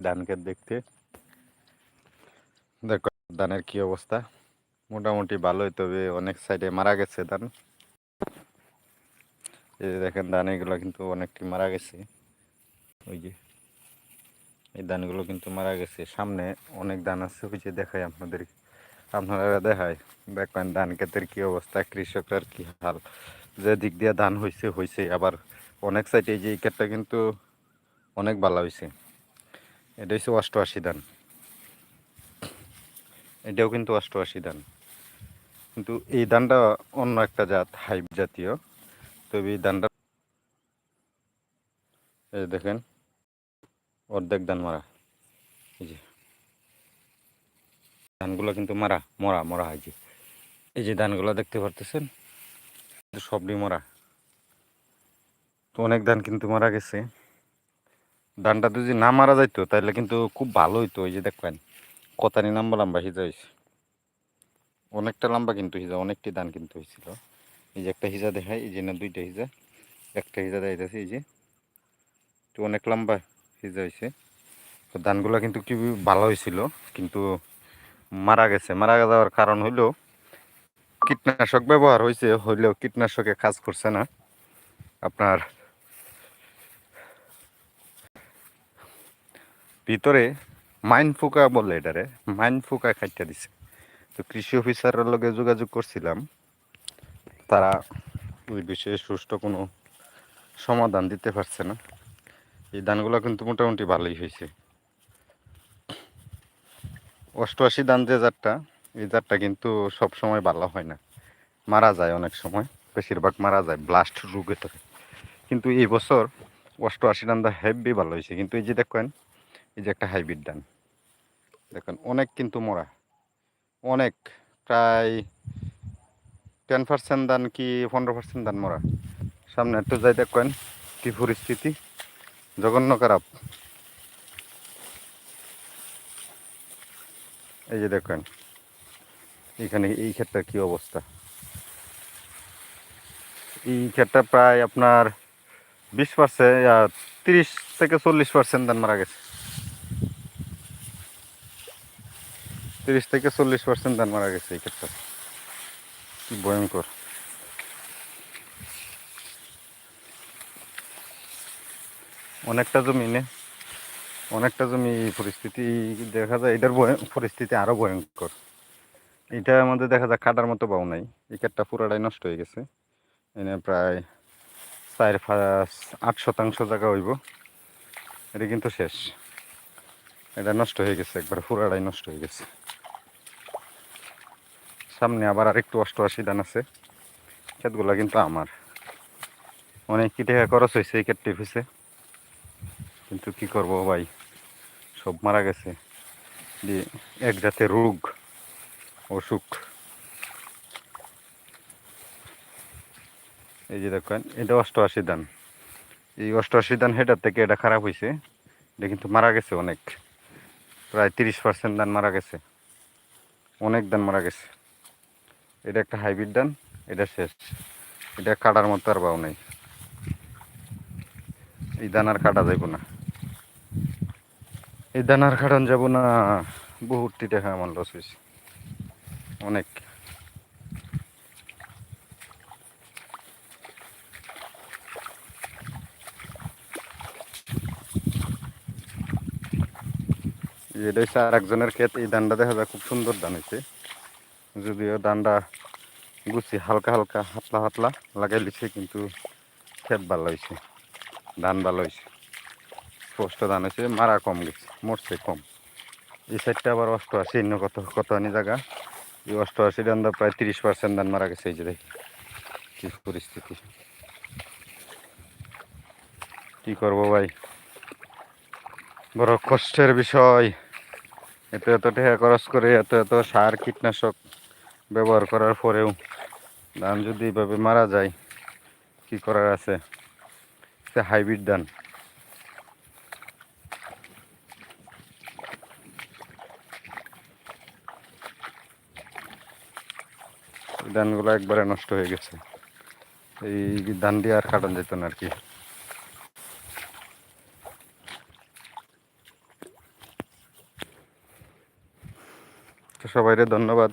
ধান ক্ষেত দেখতে। দেখো ধানের কি অবস্থা? মোটামুটি ভালোই, তবে অনেক সাইডে মারা গেছে ধান এই দেখেন ধান এগুলো কিন্তু অনেকটি মারা গেছে। ওই যে, এই ধানগুলো কিন্তু মারা গেছে। সামনে অনেক ধান আছে, ওই যে দেখায় আপনাদের, আপনারা দেখায় দেখবেন ধান ক্ষেতের কী অবস্থা কৃষকের কি হাল? যে দিক দিয়ে ধান হয়েছে হয়েছে আবার অনেক সাইডে এই যে এই ক্ষেতটা কিন্তু অনেক ভালো হয়েছে এটা হচ্ছে অষ্টআশি ধান এটাও কিন্তু অষ্টআশি ধান কিন্তু এই ধানটা অন্য একটা জাত, হাইব জাতীয়। তবে এই ধানটা এই দেখেন, অর্ধেক ধান মারা। এই যে। ধানগুলো কিন্তু মারা, মরা মরা হয় যে। এই যে ধানগুলো দেখতে পারতেছেন সবই মরা। তো অনেক ধান কিন্তু মারা গেছে। ধানটা যদি না মারা যাইতো তাহলে কিন্তু খুব ভালো হইতো। ওই যে দেখবেন, কতানি লম্বা লম্বা হিজা হয়েছে অনেকটা লম্বা কিন্তু হিজা, অনেকটি ধান কিন্তু হয়েছিল এই যে একটা হিজা দেখায় এই যে না দুইটা হিজা। একটা হিজা দেখাইতেছে, এই যে তো অনেক লম্বা হিজা হয়েছে তো ধানগুলো কিন্তু কি ভালো হয়েছিল কিন্তু মারা গেছে। মারা যাওয়ার কারণ হইল, কীটনাশক ব্যবহার হয়েছে হইলেও কীটনাশকে কাজ করছে না। আপনার ভিতরে মাইন ফুকা বলে এটারে, মাইন ফুকা খাইটা দিছে। তো কৃষি অফিসারের লগে যোগাযোগ করছিলাম, তারা ওই বিষয়ে সুষ্ঠু কোনো সমাধান দিতে পারছে না। এই ধানগুলো কিন্তু মোটামুটি ভালোই হয়েছে। অষ্টআশি ধান যে জাতটা, এই জাতটা কিন্তু সব সময় ভালো হয় না। মারা যায় অনেক সময়, বেশিরভাগ মারা যায় ব্লাস্ট রোগে থাকে। কিন্তু এই বছর অষ্টআশি ধানটা হেভি ভালো হয়েছে। কিন্তু এই যে দেখেন এই যে একটা হাইব্রিড ধান। দেখেন, অনেক কিন্তু মরা। অনেক, প্রায় টেন পার্সেন্ট ধান কি পনেরো পার্সেন্ট ধান মরা। সামনে একটু যাই দেখেন কি পরিস্থিতি। জঘন্য খারাপ। এই যে দেখেন, এখানে এই ক্ষেতটার কি অবস্থা? এই ক্ষেতটা প্রায় আপনার বিশ পার্সেন্ট তিরিশ থেকে চল্লিশ পার্সেন্ট ধান মারা গেছে। তিরিশ থেকে চল্লিশ পার্সেন্ট ধান মারা গেছে এই ক্ষেতটা কি ভয়ঙ্কর। অনেকটা জমি নে। অনেকটা জমি পরিস্থিতি দেখা যায়, এটার পরিস্থিতি আরও ভয়ঙ্কর। এটা আমাদের দেখা যায় কাটার মতো পাও নাই। এই ক্ষেতটা পুরাটাই নষ্ট হয়ে গেছে। এনে প্রায় চার পাঁচ, আট শতাংশ জায়গা হইব। এটা কিন্তু শেষ। এটা নষ্ট হয়ে গেছে, একবার পুরাটাই নষ্ট হয়ে গেছে। সামনে আবার আরেকটু অষ্টআশি দান আছে। ক্ষেতগুলো কিন্তু আমার। অনেক কি টাকা খরচ হয়েছে এই ক্ষেতটি পিছে কিন্তু কি করব ভাই? সব মারা গেছে। দিয়ে এক জাতের রোগ, অসুখ। এই যে দেখেন, এটা অষ্টআশি দান। এই অষ্টআশি দান হেটার থেকে এটা খারাপ হয়েছে। এটা কিন্তু মারা গেছে অনেক। প্রায় তিরিশ পার্সেন্ট ধান মারা গেছে। অনেক ধান মারা গেছে। এটা একটা হাইব্রিড ধান, এটা শেষ। এটা কাটার মতো আর বাউ নাই। এই ধান আর কাটা যাইব না। এই ধান আর কাটান যাব না বহুতটি টাকা আমার লস হয়েছে অনেক। এটা হচ্ছে আর একজনের ক্ষেত, এই ধানটা দেখা যায় খুব সুন্দর ধান হয়েছে যদিও ধানটা গুছি হালকা হালকা হাতলা হাতলা লাগাই লিছে কিন্তু ক্ষেত ভালো হয়েছে ধান ভালো হয়েছে স্পষ্ট ধান হয়েছে মারা কম গেছে মরছে কম। এই সাইডটা আবার অষ্টআশি অন্য কত কত আনি জায়গা এই অষ্টআশি ধান দা প্রায় তিরিশ পার্সেন্ট ধান মারা গেছে এই যে দেখি, কি পরিস্থিতি কি করব ভাই? বড় কষ্টের বিষয়। এত এত টাকা খরচ করে, এত এত সার কীটনাশক। ব্যবহার করার পরেও ধান যদি এভাবে মারা যায়, কি করার আছে? হাইব্রিড ধান। ধানগুলো একবারে নষ্ট হয়ে গেছে। এই ধান দিয়ে আর কাটান যেত না আর কি। সবাইরে ধন্যবাদ।